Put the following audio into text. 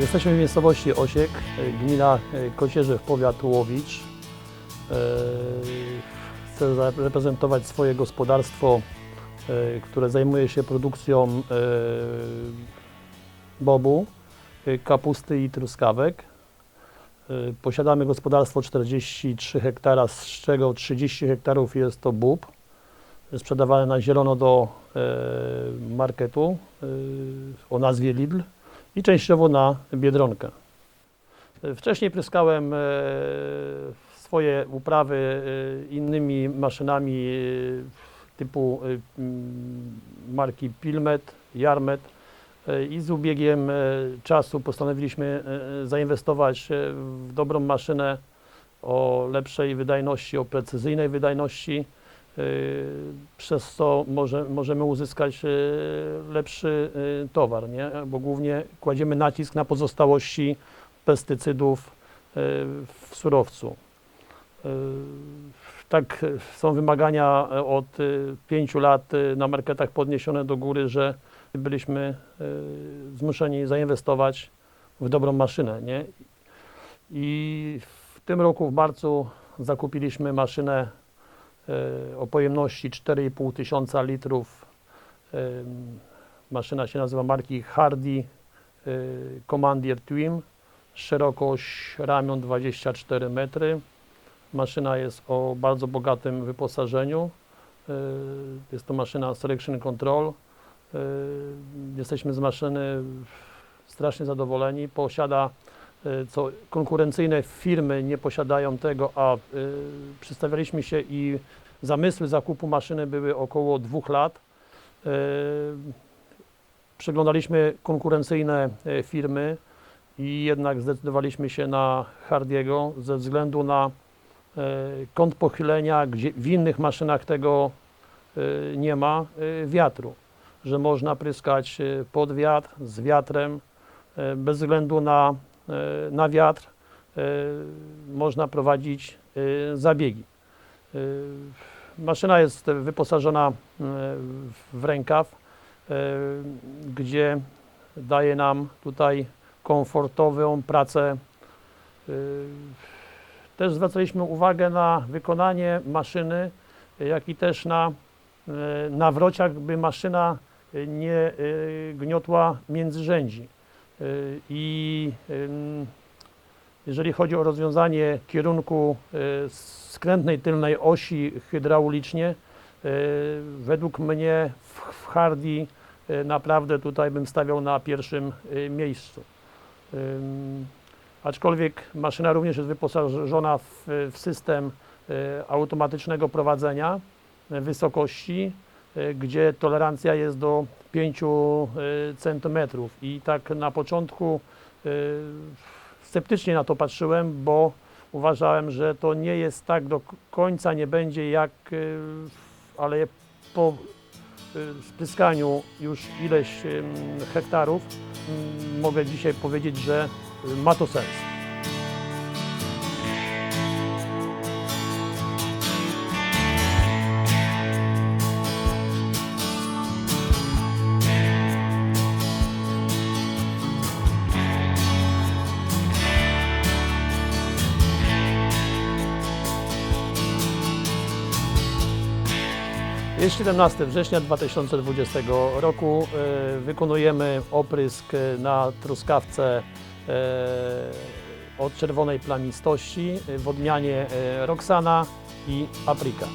Jesteśmy w miejscowości Osiek, gmina e, Kocierzew, powiat Łowicz. E, Chcę zareprezentować swoje gospodarstwo, e, które zajmuje się produkcją bobu, kapusty i truskawek. Posiadamy gospodarstwo 43 hektara, z czego 30 hektarów jest to bób, sprzedawane na zielono do marketu o nazwie Lidl i częściowo na Biedronkę. Wcześniej pryskałem e, swoje uprawy e, innymi maszynami e, typu marki Pilmet, Jarmet i z ubiegiem czasu postanowiliśmy zainwestować w dobrą maszynę o lepszej wydajności, o precyzyjnej wydajności, przez co może, możemy uzyskać e, lepszy e, towar, nie? bo głównie kładziemy nacisk na pozostałości pestycydów e, w surowcu. Tak są wymagania od pięciu lat na marketach podniesione do góry, że byliśmy zmuszeni zainwestować w dobrą maszynę. Nie? I w tym roku w marcu zakupiliśmy maszynę o pojemności 4,5 tysiąca litrów. Em, Maszyna się nazywa marki Hardy e, Commandier Twin. Szerokość ramion 24 metry. Maszyna jest o bardzo bogatym wyposażeniu. E, Jest to maszyna Selection Control. E, Jesteśmy z maszyny strasznie zadowoleni. Posiada e, co konkurencyjne firmy nie posiadają tego, a y, przedstawialiśmy się i zamysły zakupu maszyny były około dwóch lat. Y, Przeglądaliśmy konkurencyjne e, firmy i jednak zdecydowaliśmy się na Hardiego ze względu na e, kąt pochylenia, gdzie w innych maszynach tego e, nie ma, e, wiatru, że można pryskać e, pod wiatr, z wiatrem, e, bez względu na, e, na wiatr, e, można prowadzić e, zabiegi. E, Maszyna jest wyposażona w rękaw, gdzie daje nam tutaj komfortową pracę. Też zwracaliśmy uwagę na wykonanie maszyny, jak i też na nawrociach, by maszyna nie gniotła międzyrzędzi. E, I jeżeli chodzi o rozwiązanie kierunku e, skrętnej tylnej osi hydraulicznie, e, według mnie w, Hardy naprawdę tutaj bym stawiał na pierwszym miejscu. Aczkolwiek maszyna również jest wyposażona w, system automatycznego prowadzenia wysokości, gdzie tolerancja jest do 5 cm. I tak na początku e, sceptycznie na to patrzyłem, bo uważałem, że to nie jest tak do końca, nie będzie jak, e, ale po e, spryskaniu już ileś hektarów mogę dzisiaj powiedzieć, że ma to sens. Jest 17 września 2020 roku. E, Wykonujemy oprysk e, na truskawce e, o czerwonej plamistości w odmianie Roxana i Aprika.